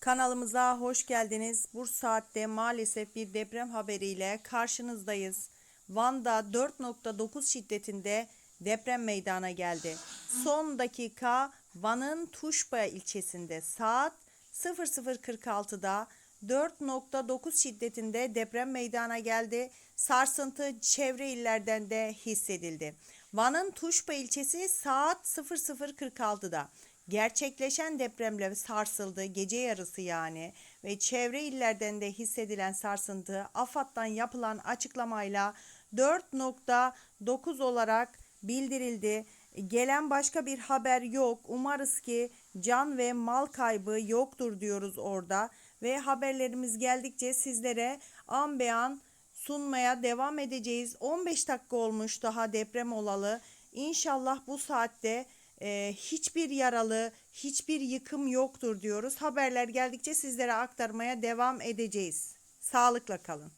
Kanalımıza hoş geldiniz. Bu saatte maalesef bir deprem haberiyle karşınızdayız. Van'da 4.9 şiddetinde deprem meydana geldi. Son dakika Van'ın Tuşba ilçesinde saat 00.46'da 4.9 şiddetinde deprem meydana geldi. Sarsıntı çevre illerden de hissedildi. Van'ın Tuşba ilçesi saat 00.46'da gerçekleşen depremle sarsıldı gece yarısı yani ve çevre illerden de hissedilen sarsıntı AFAD'dan yapılan açıklamayla 4.9 olarak bildirildi. Gelen başka bir haber yok. Umarız ki can ve mal kaybı yoktur diyoruz orada ve haberlerimiz geldikçe sizlere an be an sunmaya devam edeceğiz. 15 dakika olmuş daha deprem olalı. İnşallah bu saatte e, hiçbir yaralı, hiçbir yıkım yoktur diyoruz. Haberler geldikçe sizlere aktarmaya devam edeceğiz. Sağlıkla kalın.